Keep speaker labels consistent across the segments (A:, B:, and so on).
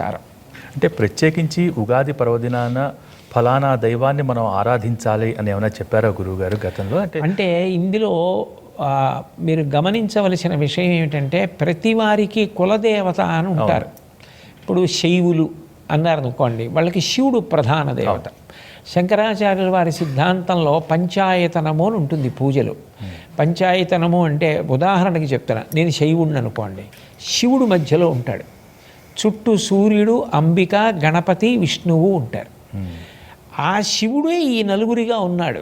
A: సారం.
B: అంటే ప్రత్యేకించి ఉగాది పర్వదినాన ఫలానా దైవాన్ని మనం ఆరాధించాలి అని ఏమైనా చెప్పారా గురువుగారు గతంలో? అంటే
A: అంటే ఇందులో మీరు గమనించవలసిన విషయం ఏమిటంటే ప్రతి వారికి కులదేవత అని ఉంటారు. ఇప్పుడు శైవులు అన్నారు అనుకోండి వాళ్ళకి శివుడు ప్రధాన దేవత. శంకరాచార్యుల వారి సిద్ధాంతంలో పంచాయతనము అని ఉంటుంది పూజలు. పంచాయతనము అంటే ఉదాహరణకి చెప్తాను నేను శైవుడిని అనుకోండి శివుడు మధ్యలో ఉంటాడు. చుట్టూ సూర్యుడు అంబిక గణపతి విష్ణువు ఉంటారు. ఆ శివుడే ఈ నలుగురిగా ఉన్నాడు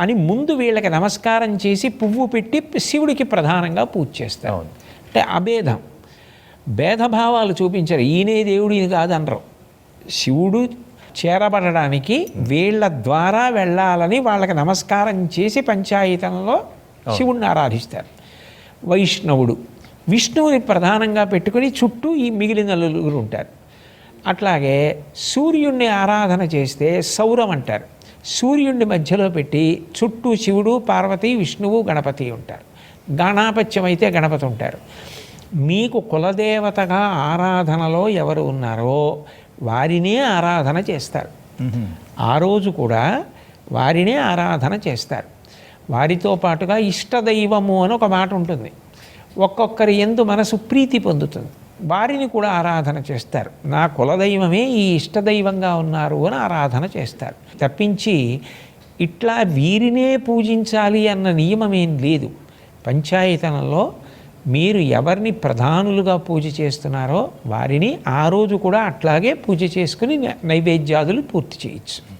A: అని ముందు వీళ్ళకి నమస్కారం చేసి పువ్వు పెట్టి శివుడికి ప్రధానంగా పూజ చేస్తారు. అంటే అభేదం. భేదభావాలు చూపించారు. ఈయనే దేవుడు ఇది కాదనరు. శివుడు చేరబడడానికి వీళ్ళ ద్వారా వెళ్ళాలని వాళ్ళకి నమస్కారం చేసి పంచాయతనంలో శివుడిని ఆరాధిస్తారు. వైష్ణవుడు. విష్ణువుని ప్రధానంగా పెట్టుకుని చుట్టూ ఈ మిగిలిన నలుగురు ఉంటారు. అట్లాగే సూర్యుణ్ణి ఆరాధన చేస్తే సౌరం అంటారు. సూర్యుడిని మధ్యలో పెట్టి చుట్టూ శివుడు పార్వతి విష్ణువు గణపతి ఉంటారు. గణాపత్యం అయితే గణపతి ఉంటారు. మీకు కులదేవతగా ఆరాధనలో ఎవరు ఉన్నారో వారినే ఆరాధన చేస్తారు. ఆ రోజు కూడా వారినే ఆరాధన చేస్తారు. వారితో పాటుగా ఇష్టదైవము అని ఒక మాట ఉంటుంది. ఒక్కొక్కరి ఎందు మనసు ప్రీతి పొందుతుంది. వారిని కూడా ఆరాధన చేస్తారు. నా కులదైవమే ఈ ఇష్టదైవంగా ఉన్నారు అని ఆరాధన చేస్తారు. తప్పించి ఇట్లా వీరినే పూజించాలి అన్న నియమం ఏం లేదు. పంచాయతనంలో మీరు ఎవరిని ప్రధానులుగా పూజ చేస్తున్నారో వారిని ఆ రోజు కూడా అట్లాగే పూజ చేసుకుని నైవేద్యాదులు పూర్తి చేయొచ్చు.